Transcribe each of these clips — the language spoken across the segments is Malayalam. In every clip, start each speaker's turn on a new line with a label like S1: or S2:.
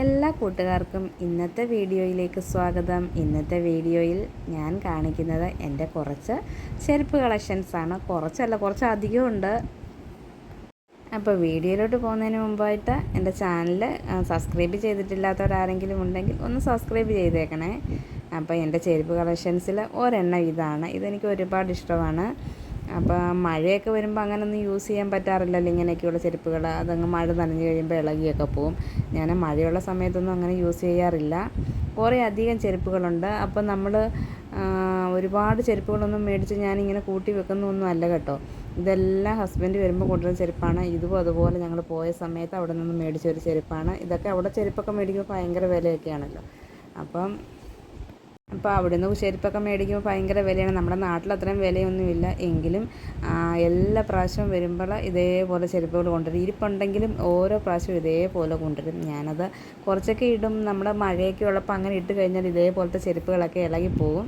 S1: എല്ലാ കൂട്ടുകാർക്കും ഇന്നത്തെ വീഡിയോയിലേക്ക് സ്വാഗതം. ഇന്നത്തെ വീഡിയോയിൽ ഞാൻ കാണിക്കുന്നത് എന്റെ കുറച്ച് ചെരുപ്പ് കളക്ഷൻസാണ് കുറച്ചല്ല കുറച്ച് അധികം ഉണ്ട്. അപ്പോൾ വീഡിയോയിലോട്ട് പോകുന്നതിന് മുമ്പായിട്ട് എന്റെ ചാനൽ സബ്സ്ക്രൈബ് ചെയ്തിട്ടില്ലാത്തവരാരെങ്കിലും ഉണ്ടെങ്കിൽ ഒന്ന് സബ്സ്ക്രൈബ് ചെയ്തേക്കണേ. അപ്പോൾ എന്റെ ചെരുപ്പ് കളക്ഷൻസിൽ ഒരെണ്ണം ഇതാണ്. ഇതെനിക്ക് ഒരുപാട് ഇഷ്ടമാണ്. അപ്പോൾ മഴയൊക്കെ വരുമ്പോൾ അങ്ങനൊന്നും യൂസ് ചെയ്യാൻ പറ്റാറില്ലല്ലോ ഇങ്ങനെയൊക്കെയുള്ള ചെരുപ്പുകൾ അതങ്ങ് മഴ നനഞ്ഞു കഴിയുമ്പോൾ ഇളകിയൊക്കെ പോവും. ഞാൻ മഴയുള്ള സമയത്തൊന്നും അങ്ങനെ യൂസ് ചെയ്യാറില്ല. കുറേ അധികം ചെരുപ്പുകളുണ്ട്. അപ്പോൾ നമ്മൾ ഒരുപാട് ചെരുപ്പുകളൊന്നും മേടിച്ച് ഞാനിങ്ങനെ കൂട്ടി വെക്കുന്നൊന്നും അല്ല കേട്ടോ. ഇതെല്ലാം ഹസ്ബൻഡ് വരുമ്പോൾ കൊണ്ടുവരുന്ന ചെരുപ്പാണ്. ഇതും അതുപോലെ ഞങ്ങൾ പോയ സമയത്ത് അവിടെ നിന്ന് മേടിച്ച ഒരു ചെരുപ്പാണ്. ഇതൊക്കെ അവിടെ ചെരുപ്പൊക്കെ മേടിക്കുമ്പോൾ ഭയങ്കര വിലയൊക്കെയാണല്ലോ. അപ്പം അപ്പോൾ അവിടെ നിന്ന് ചെരുപ്പൊക്കെ മേടിക്കുമ്പോൾ ഭയങ്കര വിലയാണ്. നമ്മുടെ നാട്ടിൽ അത്രയും വിലയൊന്നുമില്ല. എങ്കിലും എല്ലാ പ്രാവശ്യവും വരുമ്പോൾ ഇതേപോലെ ചെരുപ്പുകൾ കൊണ്ടുവരും. ഇരിപ്പുണ്ടെങ്കിലും ഓരോ പ്രാവശ്യവും ഇതേപോലെ കൊണ്ടുവരും. ഞാനത് കുറച്ചൊക്കെ ഇടും. നമ്മുടെ മഴയൊക്കെ ഉള്ളപ്പോൾ അങ്ങനെ ഇട്ട് കഴിഞ്ഞാൽ ഇതേപോലത്തെ ചെരുപ്പുകളൊക്കെ ഇളകി പോകും.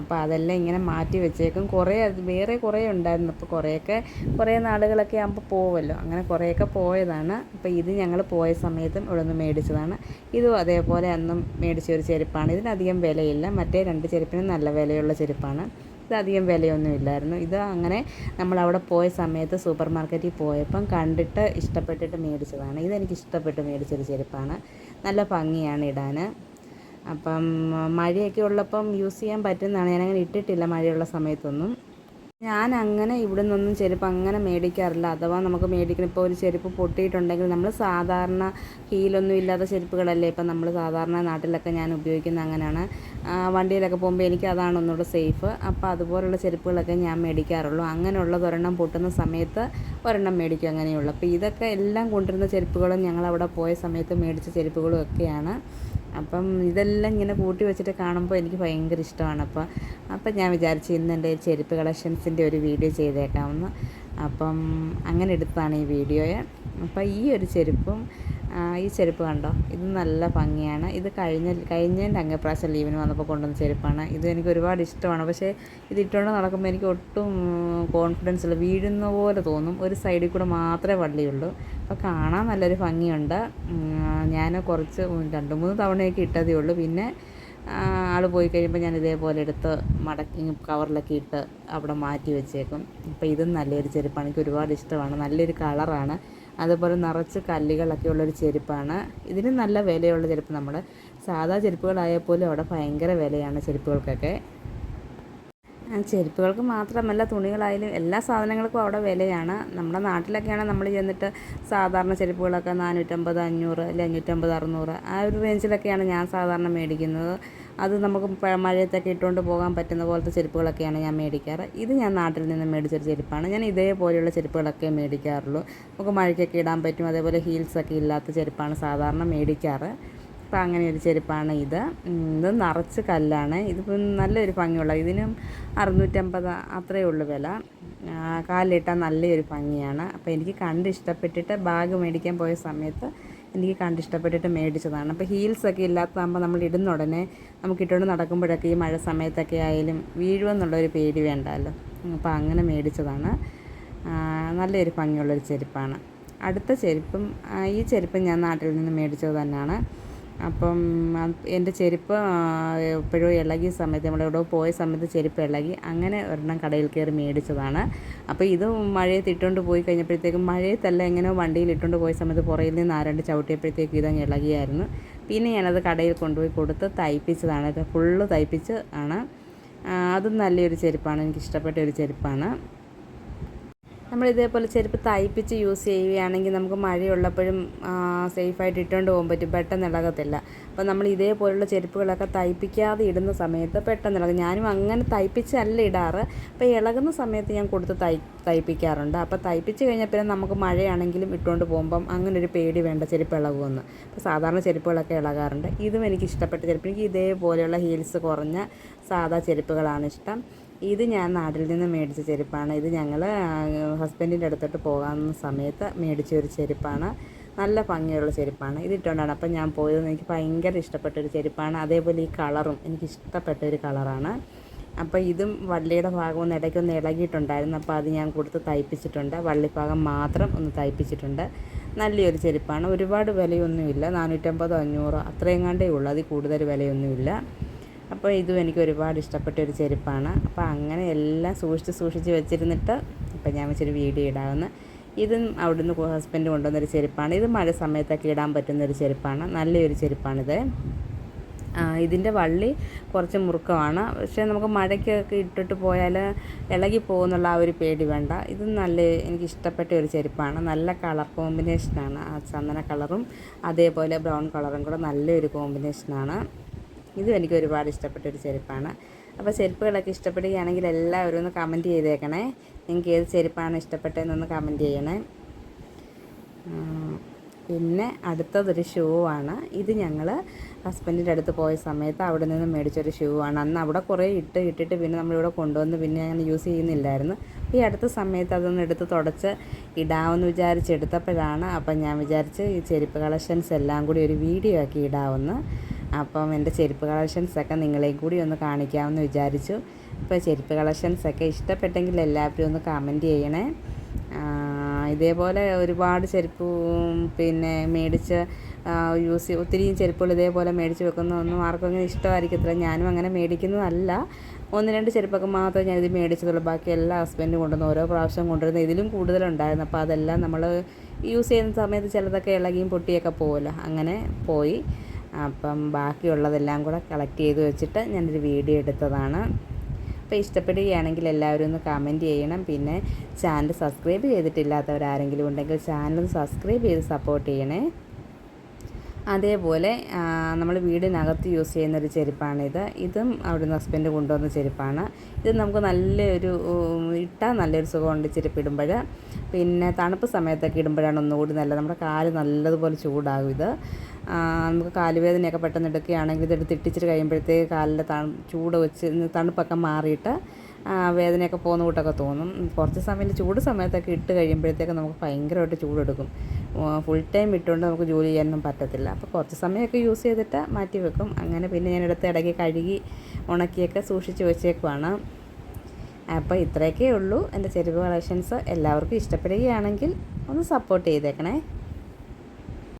S1: അപ്പോൾ അതെല്ലാം ഇങ്ങനെ മാറ്റി വെച്ചേക്കും. കുറേ വേറെ കുറേ ഉണ്ടായിരുന്നു. അപ്പോൾ കുറേയൊക്കെ കുറേ നാടുകളൊക്കെ ആകുമ്പോൾ പോവുമല്ലോ അങ്ങനെ കുറേയൊക്കെ പോയതാണ്. അപ്പോൾ ഇത് ഞങ്ങൾ പോയ സമയത്തും ഇവിടെ നിന്ന് മേടിച്ചതാണ്. ഇതും അതേപോലെ അന്നും മേടിച്ച ഒരു ചെരുപ്പാണ്. ഇതിനധികം വിലയില്ല. മറ്റേ രണ്ട് ചെരുപ്പിന് നല്ല വിലയുള്ള ചെരുപ്പാണ്. ഇതധികം വിലയൊന്നും ഇല്ലായിരുന്നു. ഇത് അങ്ങനെ നമ്മൾ അവിടെ പോയ സമയത്ത് സൂപ്പർ മാർക്കറ്റിൽ പോയപ്പം കണ്ടിട്ട് ഇഷ്ടപ്പെട്ടിട്ട് മേടിച്ചതാണ്. ഇതെനിക്ക് ഇഷ്ടപ്പെട്ട് മേടിച്ചൊരു ചെരുപ്പാണ്. നല്ല ഭംഗിയാണ് ഇടാൻ അപ്പം മഴയൊക്കെ ഉള്ളപ്പം യൂസ് ചെയ്യാൻ പറ്റുന്നതാണ്. ഞാനങ്ങനെ ഇട്ടിട്ടില്ല മഴയുള്ള സമയത്തൊന്നും. ഞാൻ അങ്ങനെ ഇവിടെ നിന്നൊന്നും ചെരുപ്പ് അങ്ങനെ മേടിക്കാറില്ല. അഥവാ നമുക്ക് മേടിക്കണം ഇപ്പോൾ ഒരു ചെരുപ്പ് പൊട്ടിയിട്ടുണ്ടെങ്കിൽ നമ്മൾ സാധാരണ ഹീലൊന്നും ഇല്ലാത്ത ചെരുപ്പുകളല്ലേ ഇപ്പം നമ്മൾ സാധാരണ നാട്ടിലൊക്കെ ഞാൻ ഉപയോഗിക്കുന്ന അങ്ങനെയാണ്. വണ്ടിയിലൊക്കെ പോകുമ്പോൾ എനിക്ക് അതാണ് ഒന്നുകൂടെ സേഫ്. അപ്പോൾ അതുപോലുള്ള ചെരുപ്പുകളൊക്കെ ഞാൻ മേടിക്കാറുള്ളൂ. അങ്ങനെയുള്ളത് ഒരെണ്ണം പൊട്ടുന്ന സമയത്ത് ഒരെണ്ണം മേടിക്കും അങ്ങനെയുള്ളൂ. അപ്പോൾ ഇതൊക്കെ എല്ലാം കൊണ്ടുവരുന്ന ചെരുപ്പുകളും ഞങ്ങൾ അവിടെ പോയ സമയത്ത് മേടിച്ച ചെരുപ്പുകളും ഒക്കെയാണ്. അപ്പം ഇതെല്ലാം ഇങ്ങനെ കൂട്ടി വെച്ചിട്ട് കാണുമ്പോൾ എനിക്ക് ഭയങ്കര ഇഷ്ടമാണ്. അപ്പോൾ അപ്പം ഞാൻ വിചാരിച്ചു ഇന്ന് എന്റെ ചെരുപ്പ് കളക്ഷൻസിന്റെ ഒരു വീഡിയോ ചെയ്തേക്കാമെന്ന്. അപ്പം അങ്ങനെ എടുത്താണ് ഈ വീഡിയോയെ. അപ്പം ഈ ഒരു ചെരുപ്പും ഈ ചെരുപ്പ് കണ്ടോ? ഇത് നല്ല ഭംഗിയാണ്. ഇത് കഴിഞ്ഞ കഴിഞ്ഞതിന്റെ അങ്ങപ്രാവശ്യം ലീവിന് വന്നപ്പോൾ കൊണ്ടുവന്ന ചെരുപ്പാണ്. ഇത് എനിക്ക് ഒരുപാട് ഇഷ്ടമാണ്. പക്ഷേ ഇത് ഇട്ടുകൊണ്ട് നടക്കുമ്പോൾ എനിക്ക് ഒട്ടും കോൺഫിഡൻസ് ഇല്ല. വീഴുന്ന പോലെ തോന്നും. ഒരു സൈഡിൽ കൂടെ മാത്രമേ വള്ളിയുള്ളൂ. അപ്പോൾ കാണാൻ നല്ലൊരു ഭംഗിയുണ്ട്. ഞാൻ കുറച്ച് രണ്ട് മൂന്ന് തവണയൊക്കെ ഇട്ടതേ ഉള്ളൂ. പിന്നെ ആൾ പോയി കഴിയുമ്പോൾ ഞാൻ ഇതേപോലെ എടുത്ത് മടക്കി കവറിലൊക്കെ ഇട്ട് അവിടെ മാറ്റി വെച്ചേക്കും. അപ്പോൾ ഇതും നല്ലൊരു ചെരുപ്പാണ്. എനിക്ക് ഒരുപാട് ഇഷ്ടമാണ്. നല്ലൊരു കളറാണ് അതുപോലെ നിറച്ച് കല്ലുകളൊക്കെ ഉള്ളൊരു ചെരുപ്പാണ്. ഇതിന് നല്ല വിലയുള്ള ചെരുപ്പ് നമ്മൾ സാധാ ചെരുപ്പുകളായാൽ പോലും അവിടെ ഭയങ്കര വിലയാണ് ചെരുപ്പുകൾക്കൊക്കെ. ചെരുപ്പുകൾക്ക് മാത്രമല്ല തുണികളായാലും എല്ലാ സാധനങ്ങൾക്കും അവിടെ വിലയാണ്. നമ്മുടെ നാട്ടിലൊക്കെയാണ് നമ്മൾ ചെന്നിട്ട് സാധാരണ ചെരുപ്പുകളൊക്കെ നാനൂറ്റമ്പത് അഞ്ഞൂറ് അല്ലെങ്കിൽ അഞ്ഞൂറ്റമ്പത് അറുന്നൂറ് ആ ഒരു റേഞ്ചിലൊക്കെയാണ് ഞാൻ സാധാരണ മേടിക്കുന്നത്. അത് നമുക്ക് മഴയത്തൊക്കെ ഇട്ടുകൊണ്ട് പോകാൻ പറ്റുന്ന പോലത്തെ ചെരുപ്പുകളൊക്കെയാണ് ഞാൻ മേടിക്കാറ്. ഇത് ഞാൻ നാട്ടിൽ നിന്ന് മേടിച്ചൊരു ചെരുപ്പാണ്. ഞാൻ ഇതേപോലെയുള്ള ചെരുപ്പുകളൊക്കെ മേടിക്കാറുള്ളൂ. നമുക്ക് മഴയ്ക്കൊക്കെ ഇടാൻ പറ്റും. അതേപോലെ ഹീൽസൊക്കെ ഇല്ലാത്ത ചെരുപ്പാണ് സാധാരണ മേടിക്കാറ്. അപ്പോൾ അങ്ങനെ ഒരു ചെരുപ്പാണ് ഇത്. ഇത് നിറച്ച് കല്ലാണ്. ഇതിപ്പം നല്ലൊരു ഭംഗിയുള്ള ഇതിനും അറുന്നൂറ്റമ്പത് അത്രയേ ഉള്ളൂ വില. കാലിലിട്ടാൽ നല്ലൊരു ഭംഗിയാണ്. അപ്പോൾ എനിക്ക് കണ്ട് ഇഷ്ടപ്പെട്ടിട്ട് ബാഗ് മേടിക്കാൻ പോയ സമയത്ത് എനിക്ക് കണ്ട് ഇഷ്ടപ്പെട്ടിട്ട് മേടിച്ചതാണ്. അപ്പോൾ ഹീൽസൊക്കെ ഇല്ലാത്തതാകുമ്പോൾ നമ്മൾ ഇടുന്ന ഉടനെ നമുക്ക് ഇട്ടുകൊണ്ട് നടക്കുമ്പോഴൊക്കെ ഈ മഴ സമയത്തൊക്കെ ആയാലും വീഴുമെന്നുള്ളൊരു പേടി വേണ്ടല്ലോ. അപ്പോൾ അങ്ങനെ മേടിച്ചതാണ്. നല്ലൊരു ഭംഗിയുള്ളൊരു ചെരുപ്പാണ്. അടുത്ത ചെരുപ്പും ഈ ചെരുപ്പും ഞാൻ നാട്ടിൽ നിന്ന് മേടിച്ചത് തന്നെയാണ്. അപ്പം എന്റെ ചെരുപ്പ് എപ്പോഴും ഇളകിയ സമയത്ത് നമ്മളെവിടെ പോയ സമയത്ത് ചെരുപ്പ് ഇളകി അങ്ങനെ ഒരെണ്ണം കടയിൽ കയറി മേടിച്ചതാണ്. അപ്പോൾ ഇത് മഴയത്ത് ഇട്ടുകൊണ്ട് പോയി കഴിഞ്ഞപ്പോഴത്തേക്കും മഴയത്തല്ല എങ്ങനെ വണ്ടിയിൽ ഇട്ടുകൊണ്ട് പോയ സമയത്ത് പുറയിൽ നിന്ന് ആരണ്ട് ചവിട്ടിയപ്പോഴത്തേക്കും ഇതങ്ങ് ഇളകിയായിരുന്നു. പിന്നെ ഞാനത് കടയിൽ കൊണ്ടുപോയി കൊടുത്ത് തയ്പ്പിച്ചതാണ്. ഫുള്ള് തയ്പ്പിച്ച് ആണ്. അതും നല്ലൊരു ചെരുപ്പാണ്. എനിക്ക് ഇഷ്ടപ്പെട്ട ഒരു ചെരുപ്പാണ്. നമ്മൾ ഇതേപോലെ ചെരുപ്പ് തയ്പ്പിച്ച് യൂസ് ചെയ്യുകയാണെങ്കിൽ നമുക്ക് മഴയുള്ളപ്പോഴും സേഫായിട്ട് ഇട്ടുകൊണ്ട് പോകാൻ പറ്റും. പെട്ടെന്ന് ഇളകത്തില്ല. അപ്പോൾ നമ്മൾ ഇതേപോലുള്ള ചെരുപ്പുകളൊക്കെ തയ്പ്പിക്കാതെ ഇടുന്ന സമയത്ത് പെട്ടെന്ന് ഇളകും. ഞാനും അങ്ങനെ തയ്പ്പിച്ചല്ല ഇടാറ്. അപ്പോൾ ഇളകുന്ന സമയത്ത് ഞാൻ കൊടുത്ത് തൈ തയ്പ്പിക്കാറുണ്ട്. അപ്പോൾ തയ്പ്പിച്ച് കഴിഞ്ഞാൽ പിന്നെ നമുക്ക് മഴയാണെങ്കിലും ഇട്ടുകൊണ്ട് പോകുമ്പം അങ്ങനെ ഒരു പേടി വേണ്ട ചെരുപ്പ് ഇളകുമെന്ന്. അപ്പോൾ സാധാരണ ചെരുപ്പുകളൊക്കെ ഇളകാറുണ്ട്. ഇതും എനിക്ക് ഇഷ്ടപ്പെട്ട ചെരുപ്പ്. എനിക്ക് ഇതേപോലെയുള്ള ഹീൽസ് കുറഞ്ഞ സാധാ ചെരുപ്പുകളാണ് ഇഷ്ടം. ഇത് ഞാൻ നാട്ടിൽ നിന്ന് മേടിച്ച ചെരുപ്പാണ്. ഇത് ഞങ്ങൾ ഹസ്ബൻഡിന്റെ അടുത്തോട്ട് പോകാവുന്ന സമയത്ത് മേടിച്ച ഒരു ചെരുപ്പാണ്. നല്ല ഭംഗിയുള്ള ചെരുപ്പാണ്. ഇത് ഇട്ടുകൊണ്ടാണ് അപ്പം ഞാൻ പോയത് എനിക്ക് ഭയങ്കര ഇഷ്ടപ്പെട്ട ഒരു ചെരുപ്പാണ്. അതേപോലെ ഈ കളറും എനിക്ക് ഇഷ്ടപ്പെട്ട ഒരു കളറാണ്. അപ്പോൾ ഇതും വള്ളിയുടെ ഭാഗം ഒന്ന് ഇടയ്ക്കൊന്ന് ഇളകിയിട്ടുണ്ടായിരുന്നു. അപ്പോൾ അത് ഞാൻ കൊടുത്ത് തയ്പ്പിച്ചിട്ടുണ്ട്. വള്ളിഭാഗം മാത്രം ഒന്ന് തയ്പ്പിച്ചിട്ടുണ്ട്. നല്ലൊരു ചെരുപ്പാണ്. ഒരുപാട് വിലയൊന്നുമില്ല. നാനൂറ്റമ്പതോ അഞ്ഞൂറോ കണ്ടേ ഉള്ളൂ. അതിൽ കൂടുതൽ വിലയൊന്നുമില്ല. അപ്പോൾ ഇതും എനിക്ക് ഒരുപാട് ഇഷ്ടപ്പെട്ട ഒരു ചെരുപ്പാണ്. അപ്പോൾ അങ്ങനെ എല്ലാം സൂക്ഷിച്ച് സൂക്ഷിച്ച് വെച്ചിരുന്നിട്ട് ഇപ്പം ഞാൻ വെച്ചൊരു വീഡിയോ ഇടാവുന്ന ഇതും അവിടുന്ന് ഹസ്ബൻഡ് കൊണ്ടുവന്നൊരു ചെരുപ്പാണ്. ഇത് മഴ സമയത്തൊക്കെ ഇടാൻ പറ്റുന്ന ഒരു ചെരുപ്പാണ്. നല്ലൊരു ചെരുപ്പാണിത്. ഇതിന്റെ വള്ളി കുറച്ച് മുറുക്കമാണ്. പക്ഷേ നമുക്ക് മഴയ്ക്കൊക്കെ ഇട്ടിട്ട് പോയാൽ ഇളകി പോകുന്നുള്ള ആ ഒരു പേടി വേണ്ട. ഇത് നല്ല എനിക്ക് ഇഷ്ടപ്പെട്ട ഒരു ചെരുപ്പാണ്. നല്ല കളർ കോമ്പിനേഷനാണ്. ആ ചന്ദന കളറും അതേപോലെ ബ്രൗൺ കളറും കൂടെ നല്ലൊരു കോമ്പിനേഷനാണ്. ഇതും എനിക്ക് ഒരുപാട് ഇഷ്ടപ്പെട്ട ഒരു ചെരുപ്പാണ്. അപ്പോൾ ചെരുപ്പുകളൊക്കെ ഇഷ്ടപ്പെടുകയാണെങ്കിൽ എല്ലാവരും ഒന്ന് കമന്റ് ചെയ്തേക്കണേ. നിങ്ങൾക്ക് ഏത് ചെരുപ്പാണ് ഇഷ്ടപ്പെട്ടതെന്നൊന്ന് കമന്റ് ചെയ്യണേ. പിന്നെ അടുത്തതൊരു ഷൂ ആണ്. ഇത് ഞങ്ങൾ ഹസ്ബൻഡിന്റെ അടുത്ത് പോയ സമയത്ത് അവിടെ നിന്ന് മേടിച്ചൊരു ഷൂ ആണ്. അന്ന് അവിടെ കുറേ ഇട്ട് ഇട്ടിട്ട് പിന്നെ നമ്മളിവിടെ കൊണ്ടുവന്ന് പിന്നെ അങ്ങനെ യൂസ് ചെയ്യുന്നില്ലായിരുന്നു. ഈ അടുത്ത സമയത്ത് അതൊന്ന് എടുത്ത് തുടച്ച് ഇടാമെന്ന് വിചാരിച്ചെടുത്തപ്പോഴാണ് അപ്പം ഞാൻ വിചാരിച്ച് ഈ ചെരുപ്പ് കളക്ഷൻസ് എല്ലാം കൂടി ഒരു വീഡിയോ ആക്കി ഇടാമെന്ന് അപ്പം എന്റെ ചെരുപ്പ് കളക്ഷൻസൊക്കെ നിങ്ങളെയും കൂടി ഒന്ന് കാണിക്കാമെന്ന് വിചാരിച്ചു. അപ്പോൾ ചെരുപ്പ് കളക്ഷൻസൊക്കെ ഇഷ്ടപ്പെട്ടെങ്കിൽ എല്ലാവരും ഒന്ന് കമന്റ് ചെയ്യണേ. ഇതേപോലെ ഒരുപാട് ചെരുപ്പ് പിന്നെ മേടിച്ച് യൂസ് ഒത്തിരിയും ചെരുപ്പുകൾ ഇതേപോലെ മേടിച്ച് വെക്കുന്നതൊന്നും ആർക്കും അങ്ങനെ ഇഷ്ടമായിരിക്കത്തില്ല. ഞാനും അങ്ങനെ മേടിക്കുന്നതല്ല. ഒന്ന് രണ്ട് ചെരുപ്പൊക്കെ മാത്രമേ ഞാനിത് മേടിച്ചതുള്ളൂ ബാക്കി എല്ലാ ഹസ്ബൻഡും കൊണ്ടുവന്ന് ഓരോ പ്രാവശ്യം കൊണ്ടുവരുന്ന ഇതിലും കൂടുതലുണ്ടായിരുന്നു. അപ്പോൾ അതെല്ലാം നമ്മൾ യൂസ് ചെയ്യുന്ന സമയത്ത് ചിലതൊക്കെ ഇളകിയും പൊട്ടിയൊക്കെ പോകുമല്ലോ അങ്ങനെ പോയി. അപ്പം ബാക്കിയുള്ളതെല്ലാം കൂടെ കളക്ട് ചെയ്ത് വെച്ചിട്ട് ഞാനൊരു വീഡിയോ എടുത്തതാണ്. അപ്പോൾ ഇഷ്ടപ്പെടുകയാണെങ്കിൽ എല്ലാവരും ഒന്ന് കമന്റ് ചെയ്യണം. പിന്നെ ചാനൽ സബ്സ്ക്രൈബ് ചെയ്തിട്ടില്ലാത്തവരാരെങ്കിലും ഉണ്ടെങ്കിൽ ചാനൽ സബ്സ്ക്രൈബ് ചെയ്ത് സപ്പോർട്ട് ചെയ്യണേ. അതേപോലെ നമ്മൾ വീടിനകത്ത് യൂസ് ചെയ്യുന്ന ഒരു ചെരുപ്പാണിത്. ഇതും അവിടുന്ന് ഹസ്ബൻഡ് കൊണ്ടുവന്ന ചെരുപ്പാണ്. ഇത് നമുക്ക് നല്ലൊരു ഇട്ടാൽ നല്ലൊരു സുഖമുണ്ട് ചെരുപ്പ് ഇടുമ്പോൾ പിന്നെ തണുപ്പ് സമയത്തൊക്കെ ഇടുമ്പോഴാണ് ഒന്നുകൂടി നല്ലത് നമ്മുടെ കാൽ നല്ലതുപോലെ ചൂടാകും ഇത്. നമുക്ക് കാലുവേദനയൊക്കെ പെട്ടെന്ന് എടുക്കുകയാണെങ്കിൽ ഇതെടുത്ത് ഇട്ടിച്ചിട്ട് കഴിയുമ്പോഴത്തേക്ക് കാലിന്റെ തണു ചൂട് വെച്ച് തണുപ്പൊക്കെ മാറിയിട്ട് വേദനയൊക്കെ പോകുന്ന കൂട്ടൊക്കെ തോന്നും. കുറച്ച് സമയം ചൂട് സമയത്തൊക്കെ ഇട്ട് കഴിയുമ്പോഴത്തേക്ക് നമുക്ക് ഭയങ്കരമായിട്ട് ചൂടെടുക്കും. ഫുൾ ടൈം ഇട്ടുകൊണ്ട് നമുക്ക് ജോലി ചെയ്യാനൊന്നും പറ്റത്തില്ല. അപ്പോൾ കുറച്ച് സമയമൊക്കെ യൂസ് ചെയ്തിട്ട് മാറ്റി വെക്കും. അങ്ങനെ പിന്നെ ഞാൻ എടുത്ത് ഇടയ്ക്ക് കഴുകി ഉണക്കിയൊക്കെ സൂക്ഷിച്ച് വെച്ചേക്കുവാണ്. അപ്പോൾ ഇത്രയൊക്കെ ഉള്ളൂ. എന്റെ ചെരുവ് കളക്ഷൻസ് എല്ലാവർക്കും ഇഷ്ടപ്പെടുകയാണെങ്കിൽ ഒന്ന് സപ്പോർട്ട് ചെയ്തേക്കണേ.